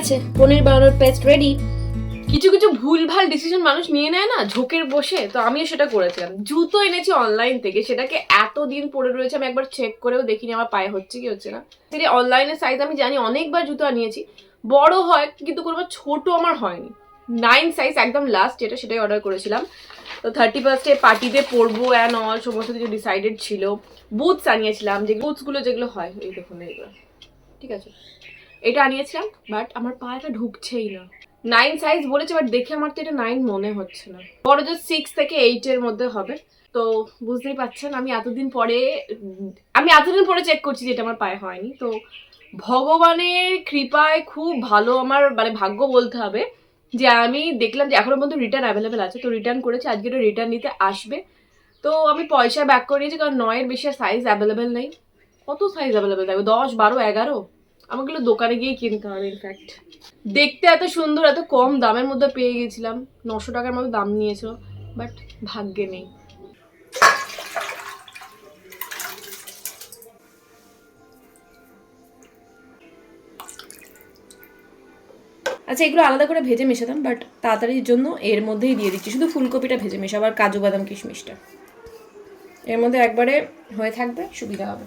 গেছে, পনির বানানোর paste ready কিছু কিছু ভুলভাল ডিসিশন মানুষ নিয়ে নেয় না, ঝোঁকের বসে। তো আমিও সেটা করেছিলাম। জুতো এনেছি অনলাইন থেকে, সেটাকে এত দিন পরে রয়েছে, আমি একবার চেক করেও দেখিনি, আমার পায়ে হচ্ছে কি হচ্ছে না। সেটা অনলাইনের সাইজ আমি জানি অনেকবার জুতো আনিয়েছি। বড় হয়, কিন্তু কোনো ছোট আমার হয়নি। নাইন সাইজ একদম লাস্ট যেটা সেটাই অর্ডার করেছিলাম। তো থার্টি ফার্স্টে পার্টিতে পরবো অ্যান্ড অল সমস্ত কিছু ডিসাইডেড ছিল। বুথস আনিয়েছিলাম, যে বুথসগুলো যেগুলো হয়, এই দেখুন এইগুলো। ঠিক আছে? এটা আনিয়েছিলাম বাট আমার পায়েটা ঢুকছেই না। নাইন সাইজ বলেছে বাট দেখে আমার তো এটা নাইন মনে হচ্ছে না। বড় যে সিক্স থেকে এইটের মধ্যে হবে। তো বুঝতেই পারছেন আমি এতদিন পরে, আমি এতদিন পরে চেক করছি যে এটা আমার পায়ে হয়নি। তো ভগবানের কৃপায় খুব ভালো আমার মানে ভাগ্য বলতে হবে যে আমি দেখলাম যে এখনও পর্যন্ত রিটার্ন অ্যাভেলেবেল আছে। তো রিটার্ন করেছি, আজকে এটা রিটার্ন নিতে আসবে। তো আমি পয়সা ব্যাক করে নিয়েছি কারণ নয়ের বেশি সাইজ অ্যাভেলেবেল নেই। কত সাইজ অ্যাভেলেবেল থাকবে? দশ, বারো, এগারো? আমাকে দোকানে গিয়ে কিনতে হবে ইনফ্যাক্ট দেখতে এত সুন্দর, এত কম দামের মধ্যে পেয়ে গেছিলাম। নশো টাকার মতো দাম নিয়েছিল বাট ভাগ্যে নেই। আচ্ছা এগুলো আলাদা করে ভেজে মেশাতাম বাট তাড়াতাড়ির জন্য এর মধ্যেই দিয়ে দিচ্ছি। শুধু ফুলকপিটা ভেজে মেশাবো আর কাজু বাদাম কিশমিশটা। এর মধ্যে একবারে হয়ে থাকবে, সুবিধা হবে।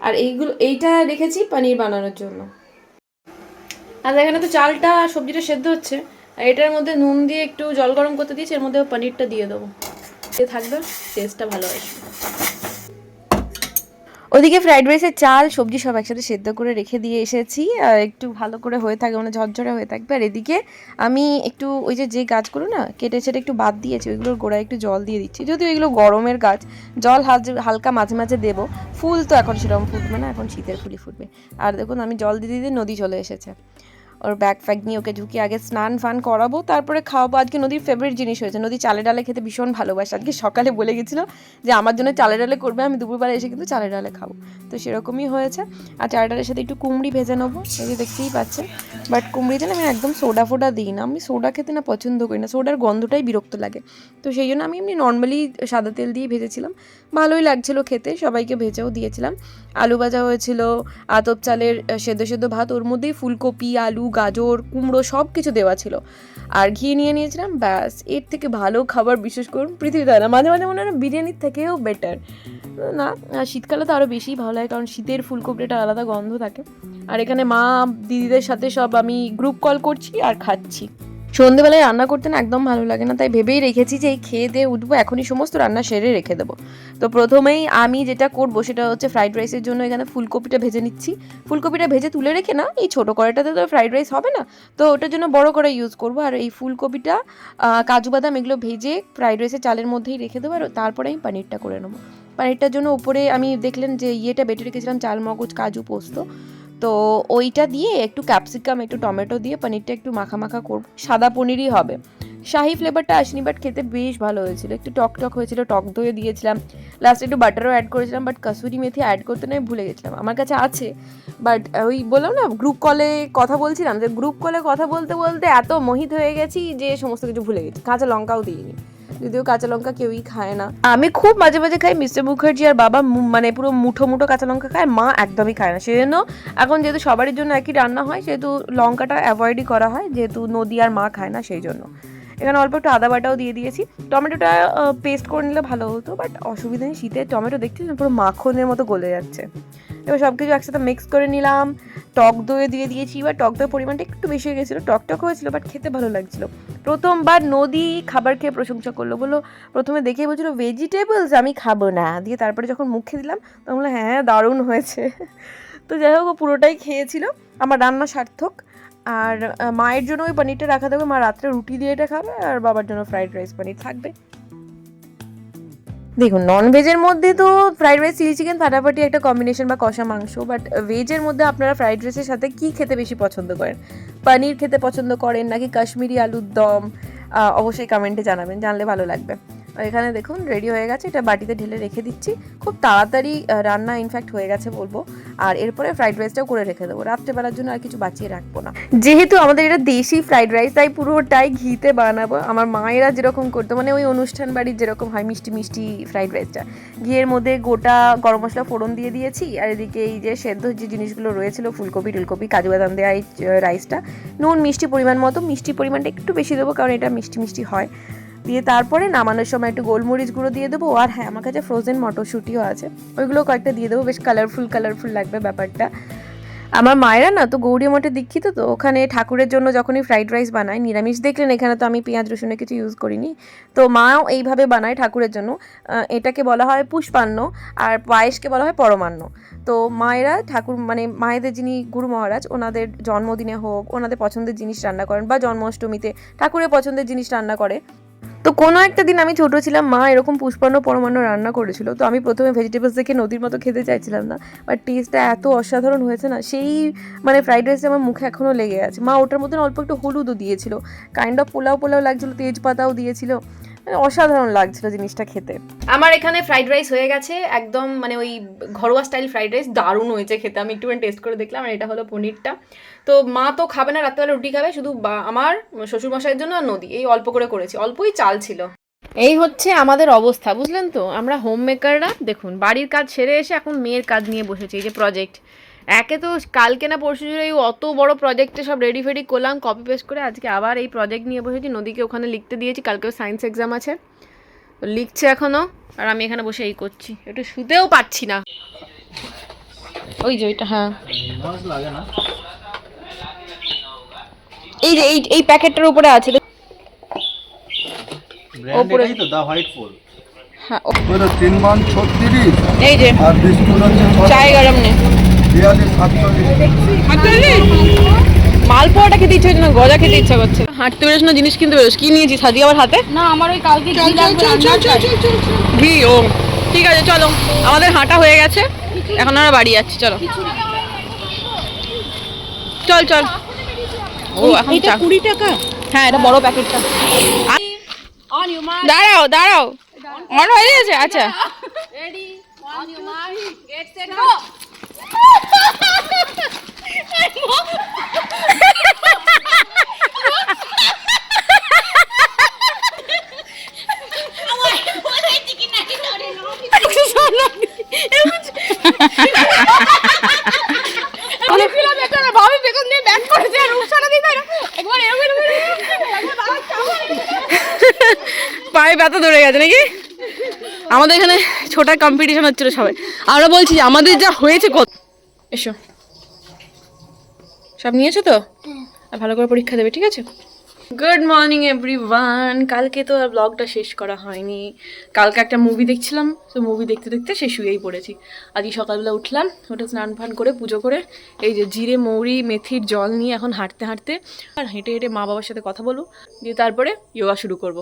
আর এইগুলো, এইটা রেখেছি পানির বানানোর জন্য। আর এখানে তো চালটা আর সবজিটা সেদ্ধ হচ্ছে। আর এটার মধ্যে নুন দিয়ে একটু জল গরম করতে দিয়েছি, এর মধ্যে পনিরটা দিয়ে দেবো। থাকবে টেস্টটা ভালো আসবে। ওদিকে ফ্রাইড রাইসের চাল সবজি সব একসাথে সেদ্ধ করে রেখে দিয়ে এসেছি। আর একটু ভালো করে হয়ে থাকে মানে ঝরঝরে হয়ে থাকবে। আর এদিকে আমি একটু ওই যে যে গাছগুলো না, কেটে সেটা একটু বাদ দিয়েছি, ওইগুলোর গোড়ায় একটু জল দিয়ে দিচ্ছি। যদিও এগুলো গরমের গাছ, জল হাল- হালকা মাঝে মাঝে দেবো। ফুল তো এখন সেরকম ফুটবে না, এখন শীতের ফুলই ফুটবে। আর দেখুন, আমি জল দিতে দিতে নদী চলে এসেছে। ওর ব্যাগ ফ্যাগ নিয়ে ওকে ঝুঁকি আগে স্নান ফান করাবো, তারপরে খাওয়াবো। আজকে নদীর ফেভারিট জিনিস হয়েছে। নদী চালে ডালে খেতে ভীষণ ভালোবাসে। আজকে সকালে বলে গেছিল যে, আমার জন্য চালে ডালে করবে, আমি দুপুরবেলা এসে কিন্তু চালে ডালে খাব। তো সেরকমই হয়েছে। আর চালে ডালের সাথে একটু কুমড়ি ভেজে নেব, এই দেখতেই পাচ্ছেন। বাট কুমড়িতে না আমি একদম সোডা ফোডা দিই না। আমি সোডা খেতে না পছন্দ করি না। সোডার গন্ধটাই বিরক্ত লাগে। তো সেই জন্য আমি এমনি নর্মালি সাদা তেল দিয়ে ভেজেছিলাম। ভালোই লাগছিল খেতে। সবাইকে ভেজেও দিয়েছিলাম। আলু ভাজা হয়েছিল, আতপ চালের সেদ্ধ সেদ্ধ ভাত, ওর মধ্যেই ফুলকপি, আলু গাজর, কুমড়ো সব কিছু দেওয়া ছিল। আর ঘি নিয়ে নিয়েছিলাম, ব্যাস। এর থেকে ভালো খাবার, বিশেষ করুন পৃথিবীতে না। মাঝে মাঝে মনে হয় বিরিয়ানির থেকেও বেটার না, আর শীতকালে তো আরও বেশি ভালো লাগে, কারণ শীতের ফুলকপিটা আলাদা গন্ধ থাকে। আর এখানে মা, দিদিদের সাথে সব আমি গ্রুপ কল করছি আর খাচ্ছি। সন্ধেবেলায় রান্না করতে না একদম ভালো লাগে না, তাই ভেবেই রেখেছি যে এই খেয়ে দিয়ে উঠবো, এখনই সমস্ত রান্না সেরে রেখে দেবো। তো প্রথমেই আমি যেটা করব সেটা হচ্ছে ফ্রাইড রাইসের জন্য এখানে ফুলকপিটা ভেজে নিচ্ছি। ফুলকপিটা ভেজে তুলে রেখে না, এই ছোটো কড়াইটাতে তো ফ্রাইড রাইস হবে না, তো ওটার জন্য বড় করে ইউজ করব। আর এই ফুলকপিটা কাজু বাদাম এগুলো ভেজে ফ্রাইড রাইসের চালের মধ্যেই রেখে দেবো, আর তারপরে আমি পনিরটা করে নেব। পনিরটার জন্য উপরে আমি দেখলেন যে ইয়েটা বেটে রেখেছিলাম চাল মগজ কাজু, পোস্ত। তো ওইটা দিয়ে একটু ক্যাপসিকাম একটু টমেটো দিয়ে পনিরটা একটু মাখা মাখা করব। সাদা পনিরই হবে। শাহি ফ্লেভারটা আসেনি বাট খেতে বেশ ভালো হয়েছিল। একটু টক টক হয়েছিল, টক দইয়ে দিয়েছিলাম। লাস্টে একটু বাটারও অ্যাড করেছিলাম বাট কাসুরি মেথি অ্যাড করতে নয় ভুলে গেছিলাম। আমার কাছে আছে বাট ওই বললাম না গ্রুপ কলে কথা বলছিলাম। যে গ্রুপ কলে কথা বলতে বলতে এত মোহিত হয়ে গেছি যে সমস্ত কিছু ভুলে গেছি। কাঁচা লঙ্কাও দিইনি। যদিও কাঁচা লঙ্কা কেউই খায় না। আমি খুব মাঝে মাঝে খাই মিস্টার মুখার্জি আর বাবা মানে পুরো মুঠো মুঠো কাঁচা লঙ্কা খায়, মা একদমই খায় না। সেজন্য এখন যেহেতু সবারই জন্য একই রান্না হয়, সেহেতু লঙ্কাটা অ্যাভয়েডই করা হয়, যেহেতু নদী আর মা খায় না, সেই জন্য। এখানে অল্প একটু আদা বাটাও দিয়ে দিয়েছি। টমেটোটা পেস্ট করে নিলে ভালো হতো বাট অসুবিধা নেই, শীতে টমেটো দেখছি পুরো মাখনের মতো গলে যাচ্ছে। এবার সব কিছু একসাথে মিক্স করে নিলাম, টক দইয়ে দিয়ে দিয়েছি বা টক দইয়ের পরিমাণটা একটু বেশি হয়ে গেছিল, টক টক হয়েছিল বাট খেতে ভালো লাগছিল। প্রথমবার নদী খাবার খেয়ে প্রশংসা করল, বলল, প্রথমে দেখেই বলছিল ভেজিটেবলস আমি খাব না। দিয়ে তারপরে যখন মুখে দিলাম, তখন বলল হ্যাঁ দারুণ হয়েছে। তো যাই হোক, ও পুরোটাই খেয়েছিল, আমার রান্না সার্থক। আর মায়ের জন্য ওই পনিরটা রাখা থাকবে। মা রাত্রে রুটি দিয়ে এটা খাবে আর বাবার জন্য ফ্রাইড রাইস পনির থাকবে। দেখুন নন ভেজের মধ্যে তো ফ্রাইড রাইস, চিলি চিকেন, ফাটাফাটি একটা কম্বিনেশন বা কষা মাংস বাট ভেজের মধ্যে আপনারা ফ্রাইড রাইসের সাথে কি খেতে বেশি পছন্দ করেন? পনির খেতে পছন্দ করেন নাকি কাশ্মীরি আলুর দম? অবশ্যই কমেন্টে জানাবেন, জানলে ভালো লাগবে। এখানে দেখুন রেডি হয়ে গেছে, এটা বাটিতে ঢেলে রেখে দিচ্ছি। খুব তাড়াতাড়ি রান্না ইনফ্যাক্ট হয়ে গেছে বলব। আর এরপরে ফ্রাইড রাইসটাও করে রেখে দেবো। রাত্রেবেলার জন্য আর কিছু বাঁচিয়ে রাখব না। যেহেতু আমাদের এটা দেশি ফ্রাইড রাইস তাই পুরোটাই ঘিতে বানাবো। আমার মায়েরা যেরকম করতো মানে ওই অনুষ্ঠান বাড়ির যেরকম হয় মিষ্টি মিষ্টি ফ্রাইড রাইসটা ঘিয়ের মধ্যে গোটা গরম মশলা ফোড়ন দিয়ে দিয়েছি, আর এদিকে এই যে সেদ্ধ যে জিনিসগুলো রয়েছিল ফুলকপি, টুলকপি, কাজু বাদাম দেওয়া এই রাইসটা নুন মিষ্টি পরিমাণ মতো, মিষ্টি পরিমাণটা একটু বেশি দেবো, কারণ এটা মিষ্টি মিষ্টি হয়। দিয়ে তারপরে নামানোর সময় একটু গোলমরিচ গুঁড়ো দিয়ে দেবো। আর হ্যাঁ আমার কাছে ফ্রোজেন মটরশুঁটিও আছে। ওইগুলো কয়েকটা দিয়ে দেবো। বেশ কালারফুল কালারফুল লাগবে ব্যাপারটা। আমার মায়েরা না, তো গৌরী মঠে দীক্ষিত, তো ওখানে ঠাকুরের জন্য যখনই ফ্রাইড রাইস বানায়, নিরামিষ দেখলেন, এখানে তো আমি পেঁয়াজ, রসুনের কিছু ইউজ করিনি। তো মাও এইভাবে বানায় ঠাকুরের জন্য। এটাকে বলা হয় পুষ্পান্ন, আর পায়েসকে বলা হয় পরমান্ন। তো মায়েরা ঠাকুর মানে মায়েদের যিনি গুরু মহারাজ, ওনাদের জন্মদিনে হোক, ওনাদের পছন্দের জিনিস রান্না করেন বা জন্মাষ্টমীতে ঠাকুরের পছন্দের জিনিস রান্না করে তো কোনো একটা দিন আমি ছোট ছিলাম, মা এরকম পুষ্পান্ন পরমান্ন রান্না করেছিল, তো আমি প্রথমে ভেজিটেবলস দেখে নদীর মতো খেতে চাইছিলাম না বাট টেস্টটা এত অসাধারণ হয়েছে না, সেই মানে ফ্রাইড রাইসে আমার মুখে এখনও লেগে আছে। মা ওটার মতন অল্প একটু হলুদও দিয়েছিল কাইন্ড অফ পোলাও পোলাও লাগছিল, তেজপাতাও দিয়েছিল মানে অসাধারণ লাগছিল জিনিসটা খেতে। আমার এখানে ফ্রাইড রাইস হয়ে গেছে, একদম মানে ওই ঘরোয়া স্টাইল ফ্রাইড রাইস দারুণ হয়েছে খেতে। আমি একটুখানি টেস্ট করে দেখলাম আর এটা হলো পনিরটা। তো মা তো খাবে না, রাত্রেবেলা রুটি খাবে, শুধু আমার শ্বশুরমশাইয়ের জন্য আর নদী। এই অল্প করে করেছি, অল্পই চাল ছিল। এই হচ্ছে আমাদের অবস্থা, বুঝলেন তো? আমরা হোম মেকাররা দেখুন, বাড়ির কাজ সেরে এসে এখন মেয়ের কাজ নিয়ে বসেছি, এই যে প্রজেক্ট একে তো কালকে না পরশু জুড়ে এই অত বড় প্রজেক্টে সব রেডি ফেডি করলাম কপি পেস্ট করে আজকে আবার এই প্রজেক্ট নিয়ে বসেছি। নদীকে ওখানে লিখতে দিয়েছি কালকেও সায়েন্স এক্সাম আছে। তো লিখছে এখনও আর আমি এখানে বসে এই করছি। একটু শুতেও পাচ্ছি না। ওই যে ওইটা হ্যাঁ। এই যে এই এই প্যাকেটটার উপরে আছে ওপরে। তো দা হোয়াইট ফোল হ্যাঁ ওটা তিন মান ছত্রিশ এই যে। আর বিস্কুট হচ্ছে চায় গরম নে বিয়াল্লিশ সাতচল্লিশ মালপোয়াটা খেতে ইচ্ছা হচ্ছে না গজা খেতে ইচ্ছা করছে। হাঁটতে বেরোস না জিনিস কিনতে বেরোস। কি নিয়েছিস? সাজি আবার হাতে? না আমার ওই কালকে ঘি ও। ঠিক আছে চলো। আমাদের হাঁটা হয়ে গেছে। এখন আমরা বাড়ি যাচ্ছি চলো। চল চল। ও এখন চা। কুড়ি টাকা। হ্যাঁ এটা বড় প্যাকেটটা। দাঁড়াও দাঁড়াও। অন হয়ে গেছে? আচ্ছা। পায়ে ব্যথা ধরে গেছে নাকি? আমাদের এখানে ছোটা কম্পিটিশন হচ্ছিল সবাই। আমরা বলছি আমাদের যা হয়েছে কত এসো। সব নিয়েছো তো? আর ভালো করে পরীক্ষা দেবে, ঠিক আছে? গুড মর্নিং এভরিওয়ান কালকে তো আর ব্লগটা শেষ করা হয়নি। কালকে একটা মুভি দেখছিলাম। তো মুভি দেখতে দেখতে সে শুয়েই পড়েছি। আজকে সকালবেলা উঠলাম ওটা স্নান ফান করে, পুজো করে, এই যে জিরে, মৌরি, মেথির জল নিয়ে এখন হাঁটতে হাঁটতে, আর হেঁটে হেঁটে মা বাবার সাথে কথা বলব, দিয়ে তারপরে যোগা শুরু করব।